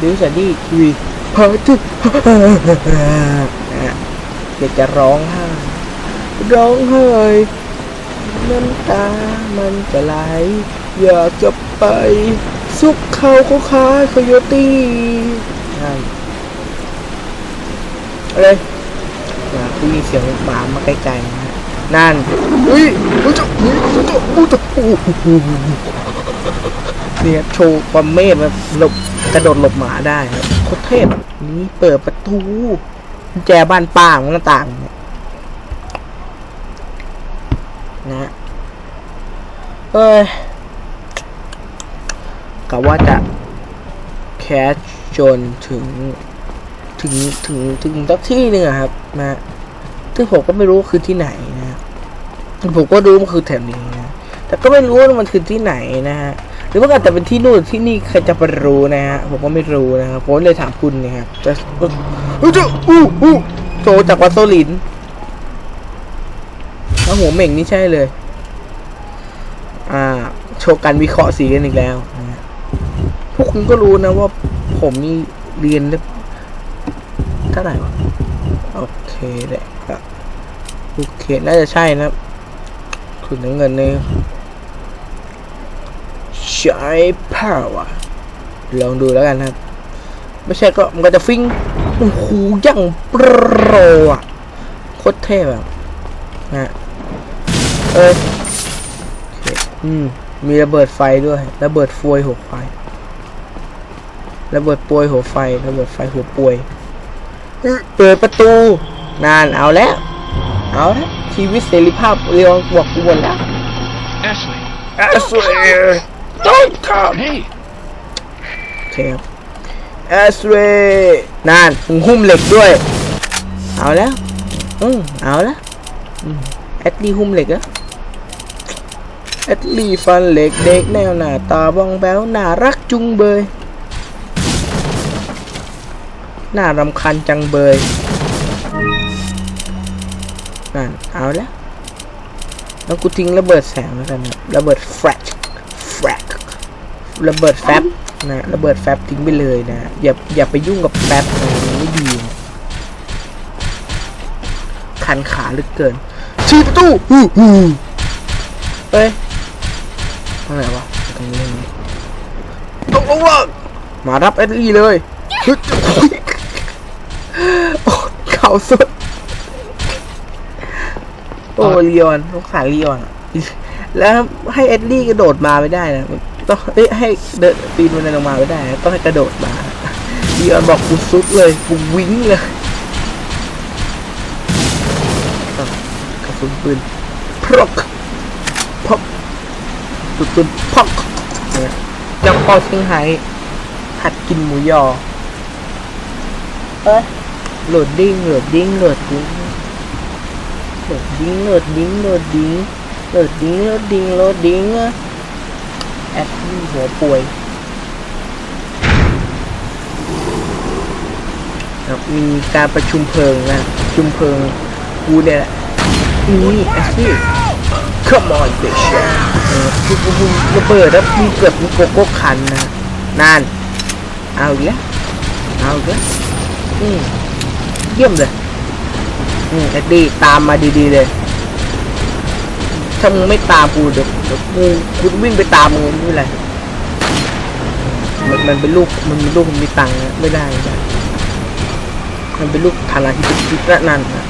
ดิวสันดี้ทีวีพาทุกเด็กจะร้องไห้ร้องไห้น้ำตามันจะไหล อยากจะไป ซุกเขาเขาคายคโยตี้นั่นอะไรอยากได้ยินเสียงหมามาไกล้ๆนะฮะนั่นอุ้ยอุ้ยจะอุ้ยจะอุ้ยจะโอ้โห เนี่ยโชว์ความเมฆแบบหลบกระโดดหลบหมาได้ครับโคตรเทพนี่เปิดประตูแจบ้านป้างหน้าต่างนะฮะเอ้ยกะว่าจะแคสจนถึงถึงถึงถึงสักที่หนึ่งอะครับนะฮะซึ่งผมก็ไม่รู้คือที่ไหนนะฮะผมก็รู้มันคือแถวนี้นะแต่ก็ไม่รู้ว่ามันคือที่ไหนนะฮะ หรือว่าอาจจะเป็นที่นู่นที่นี่ใครจะไปรู้นะฮะผมก็ไม่รู้นะครับผมเลยถามคุณนะครับจะอู้จะอู้อู้โจจากวัดโซลินแล้วหัวเหม่งนี่ใช่เลย อ่า โชว์การวิเคราะห์สีกันอีกแล้วพวกคุณก็รู้นะว่าผมนี่เรียนได้เท่าไหร่วะโอเคแหละโอเคน่าจะใช่นะขุนน้ำเงินนี่ใช้พาวอะลองดูแล้วกันครับ ไม่ใช่ก็มันก็จะฟิ้งโอ้โหยังโปรอะโคตรเท่แบบนะฮะเออโอเคอืมมีระเบิดไฟด้วย ระเบิดฟวยหัวไฟ ระเบิดปวยหัวไฟ ระเบิดไฟหัวปวย เปิดประตู นานเอาแล้ว เอาแล้วชีวิตเสรีภาพเรียวบอกกูหมดแล้ว Ashley. แอ สเรย์ don't come Hey. โอเคครับแอสเรย์นานหุ้มเหล็กด้วย เอาแล้ว อืมเอาแล้วอืมแอดลีหุ้มเหล็กอะแอดลีฟันเหล็กเด็กแนวหน้าตาบองแบ้วน่ารักจุงเบยน่ารำคาญจังเบยนั่นเอาแล้วแล้วกูทิ้งระเบิดแสงแล้วกันนะระเบิดแฟลชแฟลช ระเบิดแฟบนะระเบิดแฟบทิ้งไปเลยนะ อย่าอย่าไปยุ่งกับแฟบนะมันไม่ดีคันขาลือเกินชี้ประตูฮู้ฮู้เฮ้ยตรงไหนวะตรงนี้ตรงนี้ตกลงว่ามารับเอ็ดลี่เลยเฮ้ยข่าสุดโอ้เลียนสงสารเลียนอะแล้วให้เอ็ดลี่กระโดดมาไม่ได้นะ ต้องเอ้ยให้เดินปีนบันไดลงมาไม่ได้นะต้องให้กระโดดมาเลียนบอกกูซุดเลยกูวิ่งเลยอะกระสุนปืนพรกพกกระสุนปืนพกเนี่ยจังปอเชียงไฮ้หัดกินหมูยอ เอ้ยโหลดดิ้งโหลดดิ้งโหลดดิ้งโหลดดิ้งโหลดดิ้งโหลดดิ้งโหลดดิ้งโหลดดิ้งโหลดดิ้งอะ แอดมี่หัวป่วยครับมีการประชุมเพลิงนะประชุมเพลิงกูเนี่ยแหละนี่แอดมี่ come on bitch เออกูกูกูระเบิดแล้วมีเกิดมีโกโก้คันนะนานเอาอีกแล้วเอาอีกแล้วอืมเยี่ยมเลยอืมเอ็ดดี้ตามมาดีๆเลย ถ้ามึงไม่ตามกูเดี๋ยวเดี๋ยวกูกูวิ่งไปตามมึงไม่เป็นไรมันมันเป็นลูกมันเป็นลูกมันมีตังค์นะไม่ได้ไม่ได้มันเป็นลูกฐานะที่ดีนั่นนั่นนะ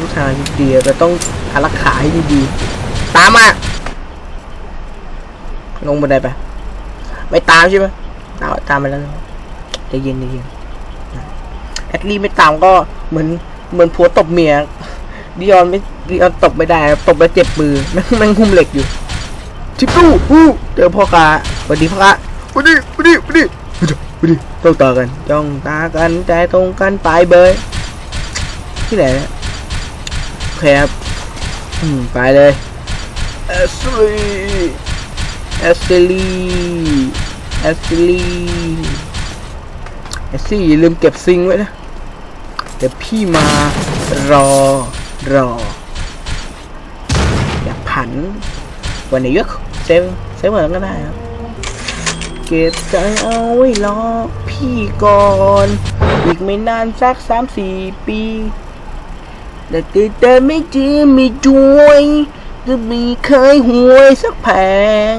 ลูกฐานะที่ดีแต่ต้องอารักขาให้ดีๆตามมาลงบันไดไปไม่ตามใช่ไหมตามตามไปแล้วใจะเย็นใจะเย็นแอดลี่ไม่ตามก็เหมือนเหมือนผัวตบเมียดิออนไม่ ดิออนตบไม่ได้ครับตบแล้วเจ็บมือแม่งแม่งหุ้มเหล็กอยู่ทิปตู้อู้เจอพ่อค้าสวัสดีพ่อค้าสวัสดีสวัสดีสวัสดีสวัสดีต้องต่อกันจ้องตากันใจตรงกันปลายเบยที่ไหนนะโอเคครับอืมไปเลยเอสลีเอสลีเอสลีเอสซี่อย่าลืมเก็บซิงค์ไว้นะเดี๋ยวพี่มารอรอ วันวันนี้ก็เซฟเซฟเหมือนก็ได้ครับโอเก็บใจเอาไว้รอพี่ก่อน อีกไม่นานสักสามสี่ปีแต่ติดแต่ไม่เจอไม่จวย จะมีเคยหวยสักแผง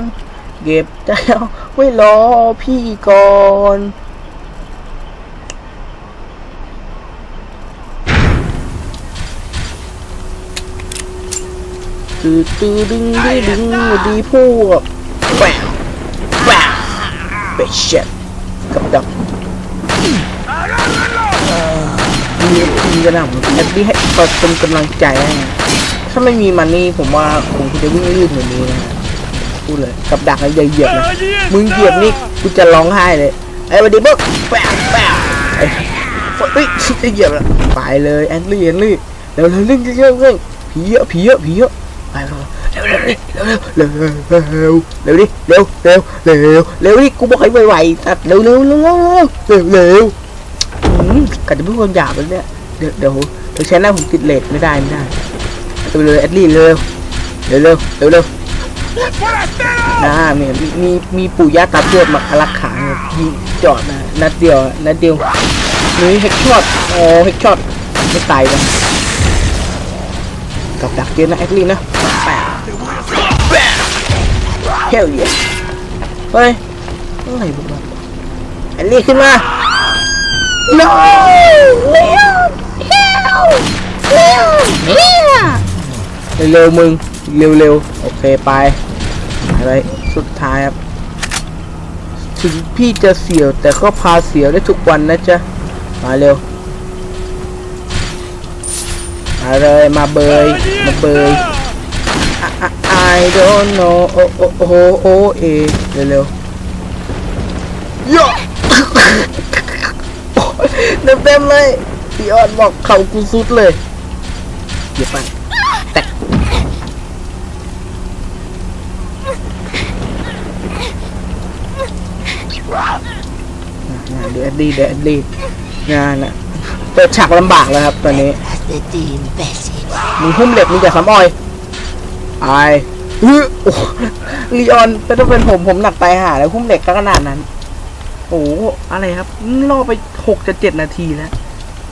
เก็บใจเอาไว้รอพี่ก่อน ตื้อตื้อดึงดึงดึงดีพวกแหววแหววเบชเชตกับดักมีทีกันนะผมแอดดี้ให้เปิดเป็นกำลังใจให้ถ้าไม่มีมันนี่ผมว่าผมคงจะวิ่งลื่นเหมือนนี้นะพูดเลยกับดักอะไรเหยียบนะมึงเหยียบนี่กูจะร้องไห้เลยไอ้วันดีบุ๊กแหววแหววไอ้เฮ้ยจะเหยียบล้วไปเลยแอนลี่แอนลี่เร็วเร็วเร่งเร่งเร่งเร่งผีเยอะผีเยอะผีเยอะ ไปเร็วเร็วเร็วเร็วเร็วเร็วดิเร็วเร็วเร็วเร็วดิกูบอกให้ไวๆตัดเร็วเร็วเร็วเร็วเร็วเร็วกัดจะพูดคำหยาบเลยเนี่ยเดี๋ยวเดี๋ยวเดี๋ยวแชร์หน้าผมติดเลทไม่ได้ไม่ได้เร็วเร็วแอดลี่เร็วเร็วเร็วเร็วเร็วนะมีมีมีมีปู่ย่าตาทวดมาอารักขาเนี่ยยิงจอดนะนัดเดียวนัดเดียวนี่เฮกช็อตโอ้เฮกช็อตไม่ตายนะกับดักเยอนะแอดลี่นะ เฮลเยเฮ้ยอะไรบุกมาแอนลี่ขึ้นมา no เร็วเร็วเร็วเร็วมึง เร็วเร็วโอเคไปอะไรสุดท้ายครับ ถึงพี่จะเสียวแต่ก็พาเสียวได้ทุกวันนะจ๊ะ มาเร็ว มาเลย มาเบย มาเบย I don't know โอ้โอ้โอ้โอ้เอเร็วๆโย่เต็มเต็มๆเลยพี่ออนบอกเข่ากูสุดเลยเดี๋ยวไปแตะงานเดือดดีเดือดดีงานอะเปิดฉากลำบากแล้วครับตอนนี้ C'était imbécile. มีหุ้มเหล็กมีแต่สำออย ไออื้อลีออนเป็นต้องเป็นผมผมหนักไปหาแล้วหุ้มเหล็กก็ขนาดนั้น โอ้โหอะไรครับล่อไปหกจะเจ็ดนาทีแล้ว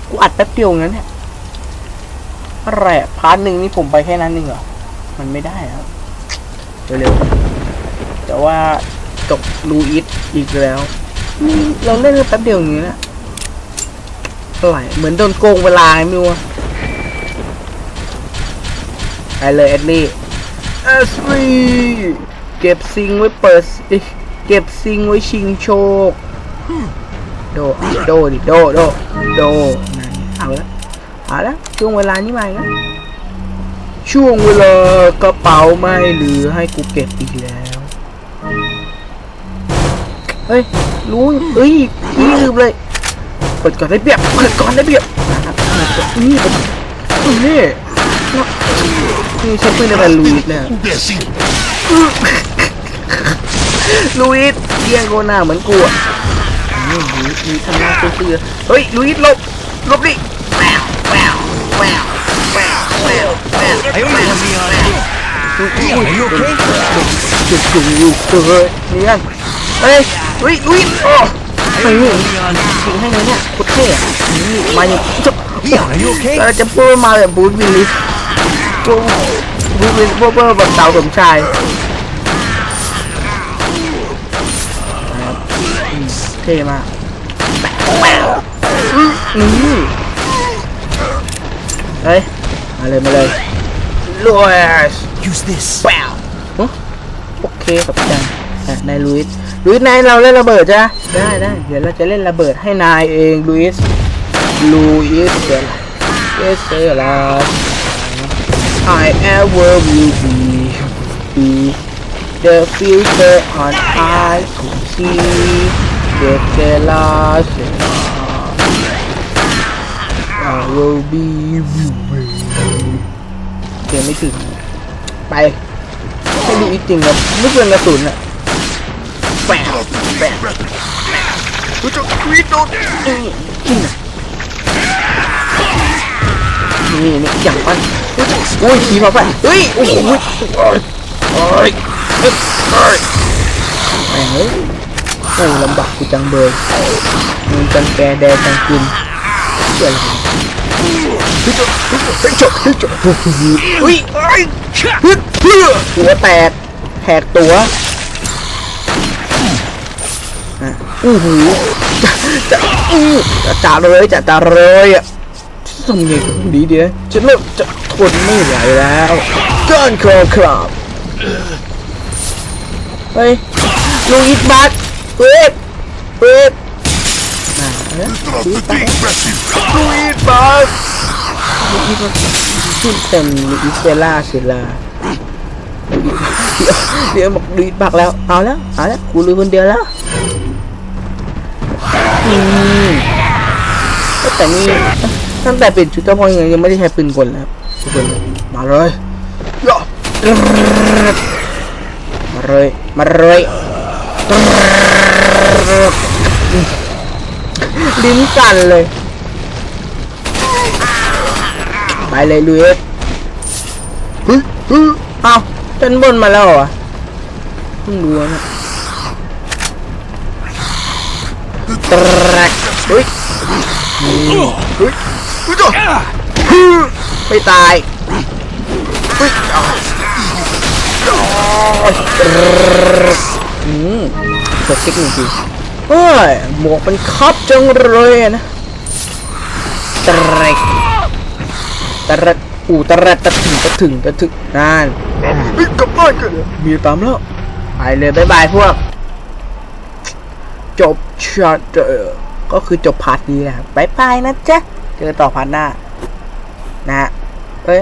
กูอัดแป๊บเดียวงั้นเนี่ยอะไรอะพาร์ทหนึ่งนี่ผมไปแค่นั้นเองเหรอ มันไม่ได้ครับ เร็วๆ แต่ว่าจบลูอิสอีกแล้ว เราเล่นแป๊บเดียวอย่างนี้นะอะไรเหมือนโดนโกงเวลาไม่รู้อะไปเลยแอดลี่เอสวีเก็บซิงไว้เปิดเก็บซิงไว้ชิงโชค โด โดดิโดโดโดนั่นเอาละเอาละช่วงเวลานี้มาอีกแล้วช่วงเวลากระเป๋าไม่หลือให้กูเก็บอีกแล้ว เฮ้ย รู้เฮ้ยพี่ลืมเลยเปิดก่อนได้เปรียบเปิดก่อนได้เปรียบนะครับเปิ ดก่อนนี่เปิดก่อนนี่นี่ใช้ปืนอะไรลูอิสเนี่ย Imbécile ลูอิสเรียงโกหน้าเหมือนกูอะนี่ลูอิสมีทำหน้าเชื่อๆเฮ้ยลูอิสหลบหลบดิแววแววแววแววแววแวว Hey, wait, Leon. อุ้ยอุ้ย Are you okay? จุดจุดอยู่เฮ้ยเนียนเฮ้ยเฮ้ยลูอิสโอ้ไอ้นี่ Leon. ถึงให้เลยเนี่ยโคตรเท่อะนี่มาอย่างจะ Leon, are you okay? เราจะพูดมาแบบบูธวิลลิส พวกบูธวิลลิสพวกแบบสาสมชายนะครับอืมเท่มากอืมนี่เฮ้ย มาเลย มาเลยลุยส์ Use this. ว้าวโอเคครับจารย์อะนายลุยส์ลุยส์นายเราเล่นระเบิดจ้ะได้ได้เดี๋ยวเราจะเล่นระเบิดให้นายเองลุยส์ลุยส์เดี๋ยว Yes, say a lot. I ever will be, be the future on I could see. Yes, say a lot. say a lot. I will be you. เกมไม่ถึงไปให้ดูอีกจริงครับไม่เปลืองกระสุนอะแปะแปะรู้จักวิดโดนอืมกินอะ นี่นี่อย่างปั้นโอ้ยขี่มาไปเฮ้ย โอ้โหโอ้ยโอ้ยเฮ้ยเฮ้ยแม่งเฮ้ยโอ้ลำบากกูจังเบยมึงจังแกแดงจังกินเชื่ออะไรเฮ้ยเฮ้ยจบเฮ้ยจบเฮ้ยจบอุ้ยเฮ้ยเฮ้ยหัวแตกแหกตัวอู้หูจะจะอู้จะจ่าเลยจะจ่าเลยอะ ทำไงกับพวกนี้เดียวฉันเริ่มจะทนไม่ไหวแล้วเกินคอครับเฮ้ยลูอิทบัตเวฟเวฟมาแล้วลูกอิทบัตลูอิทบัตลูอิทบัตขึ้นเต็มลูอิทเซล่าเซล่าเดี๋ยวบอกลูอิทบักแล้ว เอาแล้ว เอาแล้ว กูลืมคนเดียวแล้วอืมแต่นี่ ตั้งแต่เปลี่ยนชุดเจ้าพ่อยังยังไม่ได้ใช้ปืนกลแล้วทุกคนมาเลยย่อมาเลยมาเลยลิ้นสั่นเลยไปเลยลุยฮึฮึเอ้าเป็นบนมาแล้วเหรอเพิ่งรู้นะตรักเฮ้ยเฮ้ย ไม่ตายเฮ้ยอะอืมกดคลิกหนึ่งทีเฮ้ยหมวกมันคับจังเลยอะนะตะเรกตะเรกอูตะเรกตะถึงตะถึงตะถึงนั่นเฮ้ยกลับบ้านกันเลยมีตามแล้วไปเลยบายบายพวก จบช็อตเออก็คือจบพาร์ทนี้นะครับบายบายนะจ๊ะ เจอต่อพันหน้า นะฮะเอ้ย